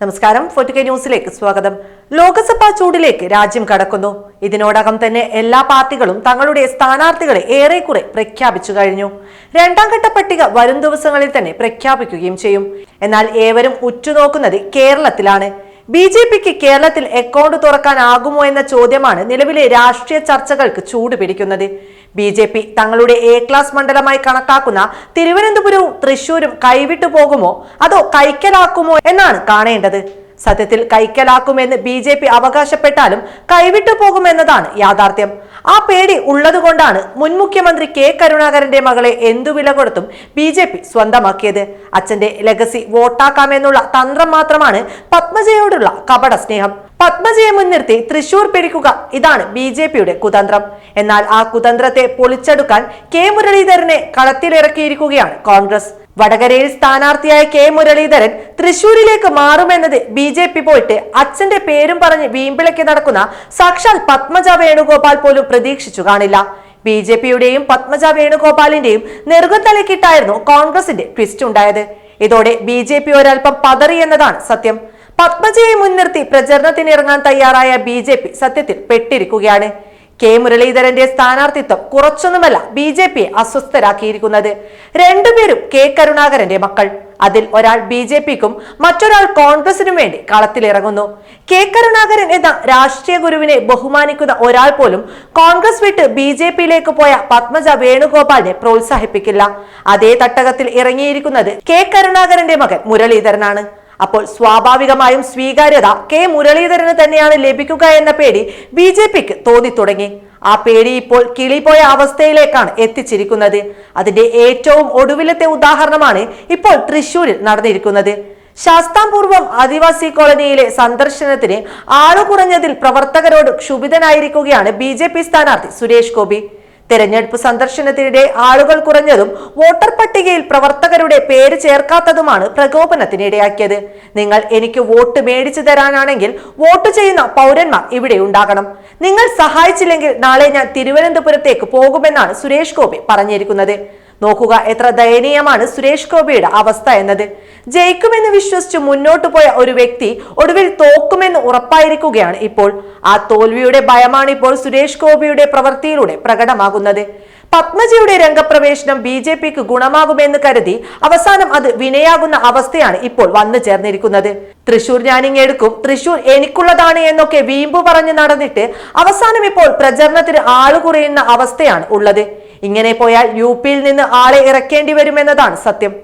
നമസ്കാരം ഫോർട്ടുകെ ന്യൂസിലേക്ക് സ്വാഗതം. ലോക്സഭാ ചൂടിലേക്ക് രാജ്യം കടക്കുന്നു. ഇതിനോടകം തന്നെ എല്ലാ പാർട്ടികളും തങ്ങളുടെ സ്ഥാനാർത്ഥികളെ ഏറെക്കുറെ പ്രഖ്യാപിച്ചു കഴിഞ്ഞു. രണ്ടാം ഘട്ട പട്ടിക വരും ദിവസങ്ങളിൽ തന്നെ പ്രഖ്യാപിക്കുകയും ചെയ്യും. എന്നാൽ ഏവരും ഉറ്റുനോക്കുന്നത് കേരളത്തിലാണ്. ബി ജെ പിക്ക് കേരളത്തിൽ അക്കൗണ്ട് തുറക്കാനാകുമോ എന്ന ചോദ്യമാണ് നിലവിലെ രാഷ്ട്രീയ ചർച്ചകൾക്ക് ചൂട് പിടിക്കുന്നത് ബി ജെ പി തങ്ങളുടെ എ ക്ലാസ് മണ്ഡലമായി കണക്കാക്കുന്ന തിരുവനന്തപുരവും തൃശൂരും കൈവിട്ടു പോകുമോ? അതോ കൈക്കലാക്കുമോ എന്നാണ് കാണേണ്ടത്. സത്യത്തിൽ കൈക്കലാക്കുമെന്ന് ബി ജെ പി അവകാശപ്പെട്ടാലും കൈവിട്ടു പോകുമെന്നതാണ് യാഥാർത്ഥ്യം. ആ പേടി ഉള്ളതുകൊണ്ടാണ് മുൻ മുഖ്യമന്ത്രി കെ കരുണാകരന്റെ മകളെ എന്തു വില കൊടുത്തും ബി ജെ പി സ്വന്തമാക്കിയത്. അച്ഛന്റെ ലെഗസി വോട്ടാക്കാമെന്നുള്ള തന്ത്രം മാത്രമാണ് പത്മജയോടുള്ള കപട സ്നേഹം പത്മജയെ മുൻനിർത്തി തൃശൂർ പിടിക്കുക ഇതാണ് ബി ജെ പിയുടെ കുതന്ത്രം. എന്നാൽ ആ കുതന്ത്രത്തെ പൊളിച്ചെടുക്കാൻ കെ മുരളീധരനെ കളത്തിലിറക്കിയിരിക്കുകയാണ് കോൺഗ്രസ്. വടകരയിൽ സ്ഥാനാർത്ഥിയായ കെ മുരളീധരൻ തൃശൂരിലേക്ക് മാറുമെന്നത് ബി ജെ പി പോയിട്ട് അച്ഛന്റെ പേരും പറഞ്ഞ് വീമ്പിളയ്ക്ക് നടക്കുന്ന സാക്ഷാൽ പത്മജ വേണുഗോപാൽ പോലും പ്രതീക്ഷിച്ചു കാണില്ല. ബി ജെ പിയുടെയും പത്മജ വേണുഗോപാലിന്റെയും നെറുകത്തലക്കിട്ടായിരുന്നു കോൺഗ്രസിന്റെ ട്വിസ്റ്റ് ഉണ്ടായത്. ഇതോടെ ബി ജെ പി ഒരൽപ്പം പതറി എന്നതാണ് സത്യം. പത്മജയെ മുൻനിർത്തി പ്രചരണത്തിന് ഇറങ്ങാൻ തയ്യാറായ ബി ജെ പി സത്യത്തിൽ പെട്ടിരിക്കുകയാണ്. കെ മുരളീധരന്റെ സ്ഥാനാർത്ഥിത്വം കുറച്ചൊന്നുമല്ല ബി ജെ പിയെ അസ്വസ്ഥരാക്കിയിരിക്കുന്നത്. രണ്ടുപേരും കെ കരുണാകരന്റെ മക്കൾ. അതിൽ ഒരാൾ ബി ജെ പിക്കും മറ്റൊരാൾ കോൺഗ്രസിനും വേണ്ടി കളത്തിലിറങ്ങുന്നു. കെ കരുണാകരൻ എന്ന രാഷ്ട്രീയ ഗുരുവിനെ ബഹുമാനിക്കുന്ന ഒരാൾ പോലും കോൺഗ്രസ് വിട്ട് ബി ജെ പിയിലേക്ക് പോയ പത്മജ വേണുഗോപാലിനെ പ്രോത്സാഹിപ്പിക്കില്ല. അതേ തട്ടകത്തിൽ ഇറങ്ങിയിരിക്കുന്നത് കെ കരുണാകരന്റെ മകൻ മുരളീധരനാണ്. അപ്പോൾ സ്വാഭാവികമായും സ്വീകാര്യത കെ മുരളീധരന് തന്നെയാണ് ലഭിക്കുക എന്ന പേടി ബി ജെ പിക്ക് തോന്നി തുടങ്ങി. ആ പേടി ഇപ്പോൾ കിളിപോയ അവസ്ഥയിലേക്കാണ് എത്തിച്ചിരിക്കുന്നത്. അതിന്റെ ഏറ്റവും ഒടുവിലത്തെ ഉദാഹരണമാണ് ഇപ്പോൾ തൃശൂരിൽ നടന്നിരിക്കുന്നത്. ശാസ്താംപൂർവം ആദിവാസി കോളനിയിലെ സന്ദർശനത്തിന് ആളു കുറഞ്ഞതിൽ പ്രവർത്തകരോട് ക്ഷുഭിതനായിരിക്കുകയാണ് ബി സ്ഥാനാർത്ഥി സുരേഷ് ഗോപി. തെരഞ്ഞെടുപ്പ് സന്ദർശനത്തിനിടെ ആളുകൾ കുറഞ്ഞതും വോട്ടർ പട്ടികയിൽ പ്രവർത്തകരുടെ പേര് ചേർക്കാത്തതുമാണ് പ്രകോപനത്തിനിടയാക്കിയത്. നിങ്ങൾ എനിക്ക് വോട്ട് മേടിച്ചു തരാനാണെങ്കിൽ വോട്ട് ചെയ്യുന്ന പൗരന്മാർ ഇവിടെ ഉണ്ടാകണം. നിങ്ങൾ സഹായിച്ചില്ലെങ്കിൽ നാളെ ഞാൻ തിരുവനന്തപുരത്തേക്ക് പോകുമെന്നാണ് സുരേഷ് ഗോപി പറഞ്ഞിരിക്കുന്നത്. നോക്കുക. എത്ര ദയനീയമാണ് സുരേഷ് ഗോപിയുടെ അവസ്ഥ എന്നത്. ജയിക്കുമെന്ന് വിശ്വസിച്ച് മുന്നോട്ട് പോയ ഒരു വ്യക്തി ഒടുവിൽ തോക്കുമെന്ന് ഉറപ്പായിരിക്കുകയാണ് ഇപ്പോൾ. ആ തോൽവിയുടെ ഭയമാണ് ഇപ്പോൾ സുരേഷ് ഗോപിയുടെ പ്രവൃത്തിയിലൂടെ പ്രകടമാകുന്നത്. പത്മജിയുടെ രംഗപ്രവേശനം ബി ജെ പിക്ക് ഗുണമാകുമെന്ന് കരുതി അവസാനം അത് വിനയാകുന്ന അവസ്ഥയാണ് ഇപ്പോൾ വന്നു ചേർന്നിരിക്കുന്നത്. തൃശൂർ ഞാനിങ്ങെടുക്കും തൃശൂർ എനിക്കുള്ളതാണ് എന്നൊക്കെ വീമ്പു പറഞ്ഞ് നടന്നിട്ട് അവസാനം ഇപ്പോൾ പ്രചരണത്തിന് ആളുകുറയുന്ന അവസ്ഥയാണ് ഉള്ളത്. ഇങ്ങനെ പോയാൽ യു പിയിൽ നിന്ന് ആളെ ഇറക്കേണ്ടി വരുമെന്നതാണ് സത്യം.